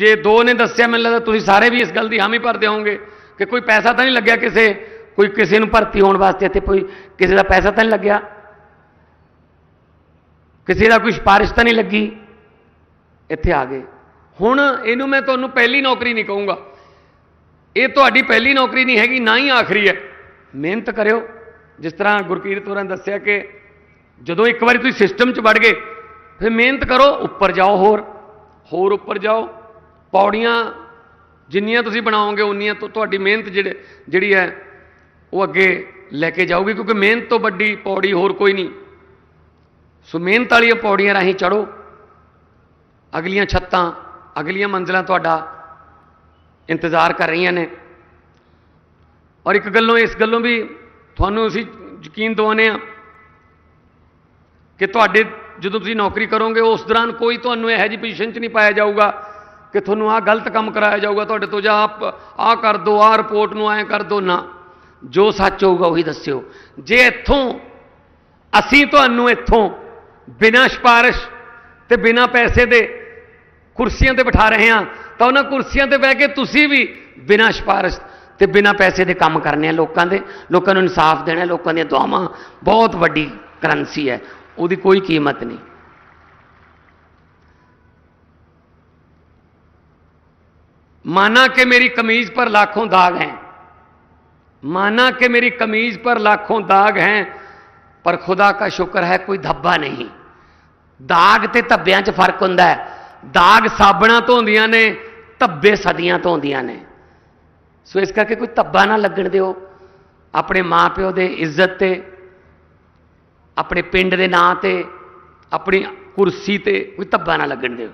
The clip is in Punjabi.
ਜੇ ਦੋ ਨੇ ਦੱਸਿਆ ਮੈਨੂੰ ਲੱਗਦਾ ਤੁਸੀਂ ਸਾਰੇ ਵੀ ਇਸ ਗੱਲ ਦੀ ਹਾਮੀ ਭਰਦੇ ਹੋਵੋਗੇ ਕਿ ਕੋਈ ਪੈਸਾ ਤਾਂ ਨਹੀਂ ਲੱਗਿਆ ਕਿਸੇ, ਕੋਈ ਕਿਸੇ ਨੂੰ ਭਰਤੀ ਹੋਣ ਵਾਸਤੇ ਇੱਥੇ ਕੋਈ, ਕਿਸੇ ਦਾ ਪੈਸਾ ਤਾਂ ਨਹੀਂ ਲੱਗਿਆ? ਕਿਸੇ ਦਾ ਕੋਈ ਸਿਫਾਰਿਸ਼ ਤਾਂ ਨਹੀਂ ਲੱਗੀ? ਇੱਥੇ ਆ ਗਏ। ਹੁਣ ਇਹਨੂੰ ਮੈਂ ਤੁਹਾਨੂੰ ਪਹਿਲੀ ਨੌਕਰੀ ਨਹੀਂ ਕਹੂੰਗਾ। ਇਹ ਤੁਹਾਡੀ ਪਹਿਲੀ ਨੌਕਰੀ ਨਹੀਂ ਹੈਗੀ, ਨਾ ਹੀ ਆਖਰੀ ਹੈ। ਮਿਹਨਤ ਕਰਿਓ। ਜਿਸ ਤਰ੍ਹਾਂ ਗੁਰਕੀਰਤ ਹੋਰਾਂ ਨੇ ਦੱਸਿਆ ਕਿ ਜਦੋਂ ਇੱਕ ਵਾਰੀ ਤੁਸੀਂ ਸਿਸਟਮ 'ਚ ਵੜ ਗਏ, ਫਿਰ ਮਿਹਨਤ ਕਰੋ, ਉੱਪਰ ਜਾਓ ਹੋਰ। ਹੋਰ ਉੱਪਰ ਜਾਓ। ਪੌੜੀਆਂ ਜਿੰਨੀਆਂ ਤੁਸੀਂ ਬਣਾਓਗੇ, ਉਨੀਆਂ ਤੋਂ, ਤੁਹਾਡੀ ਮਿਹਨਤ ਜਿਹੜੇ, ਜਿਹੜੀ ਹੈ, ਉਹ ਅੱਗੇ ਲੈ ਕੇ ਜਾਊਗੀ, ਕਿਉਂਕਿ ਮਿਹਨਤ ਤੋਂ ਵੱਡੀ ਪੌੜੀ ਹੋਰ ਕੋਈ ਨਹੀਂ। ਸੋ ਮਿਹਨਤ ਵਾਲੀਆਂ ਪੌੜੀਆਂ ਰਾਹੀਂ ਚੜੋ ਅਗਲੀਆਂ ਛੱਤਾਂ, ਅਗਲੀਆਂ ਮੰਜ਼ਲਾਂ ਤੁਹਾਡਾ ਇੰਤਜ਼ਾਰ ਕਰ ਰਹੀਆਂ ਨੇ। ਔਰ ਇੱਕ ਗੱਲੋਂ, ਇਸ ਗੱਲੋਂ ਵੀ ਤੁਹਾਨੂੰ ਅਸੀਂ ਯਕੀਨ ਦਿਵਾਉਂਦੇ ਆ ਕਿ ਤੁਹਾਡੇ, ਜਦੋਂ ਤੁਸੀਂ ਨੌਕਰੀ ਕਰੋਗੇ, ਉਸ ਦੌਰਾਨ ਕੋਈ ਤੁਹਾਨੂੰ ਇਹੋ ਜਿਹੀ ਪੋਜੀਸ਼ਨ 'ਚ ਨਹੀਂ ਪਾਇਆ ਜਾਊਗਾ। ਕਿ ਤੁਹਾਨੂੰ ਆਹ ਗਲਤ ਕੰਮ ਕਰਾਇਆ ਜਾਊਗਾ, ਤੁਹਾਡੇ ਤੋਂ ਜਾਂ ਆਪ, ਆਹ ਕਰ ਦਿਓ ਆਹ ਰਿਪੋਰਟ ਨੂੰ ਐਂ ਕਰ ਦਿਓ ਨਾ। ਜੋ ਸੱਚ ਹੋਊਗਾ ਉਹੀ ਦੱਸਿਓ। ਜੇ ਇੱਥੋਂ, ਅਸੀਂ ਤੁਹਾਨੂੰ ਇੱਥੋਂ ਬਿਨਾਂ ਸਿਫਾਰਿਸ਼ ਤੇ ਬਿਨਾਂ ਪੈਸੇ ਦੇ ਕੁਰਸੀਆਂ ਤੇ ਬਿਠਾ ਰਹੇ ਹਾਂ, ਤਾਂ ਉਹਨਾਂ ਕੁਰਸੀਆਂ ਤੇ ਬਹਿ ਕੇ ਤੁਸੀਂ ਵੀ ਬਿਨਾਂ ਸਿਫਾਰਿਸ਼ ਤੇ ਬਿਨਾਂ ਪੈਸੇ ਦੇ ਕੰਮ ਕਰਨੇ ਆ ਲੋਕਾਂ ਦੇ। ਲੋਕਾਂ ਨੂੰ ਇਨਸਾਫ ਦੇਣਾ, ਲੋਕਾਂ ਦੀਆਂ ਦੁਆਵਾਂ। ਬਹੁਤ ਵੱਡੀ ਕਰੰਸੀ ਹੈ। ਉਹਦੀ ਕੋਈ ਕੀਮਤ ਨਹੀਂ। माना कि मेरी कमीज पर लाखों दाग हैं माना कि मेरी कमीज पर लाखों दाग हैं पर खुदा का शुक्र है कोई धब्बा नहीं ਦਾਗ ਤੇ ਧੱਬਿਆਂ 'ਚ ਫਰਕ ਹੁੰਦਾ ਹੈ ਦਾਗ ਸਾਬਣਾਂ ਤੋਂ ਹੁੰਦੀਆਂ ਨੇ ਧੱਬੇ ਸਦੀਆਂ ਤੋਂ ਹੁੰਦੀਆਂ ਨੇ ਸੋ ਇਸ ਕਰਕੇ ਕੋਈ ਧੱਬਾ ਨਾ ਲੱਗਣ ਦਿਓ ਆਪਣੇ ਮਾਪਿਓ ਦੇ ਇੱਜ਼ਤ ਤੇ ਆਪਣੇ ਪਿੰਡ ਦੇ ਨਾਂ ਤੇ ਆਪਣੀ ਕੁਰਸੀ ਤੇ ਕੋਈ ਧੱਬਾ ਨਾ ਲੱਗਣ ਦਿਓ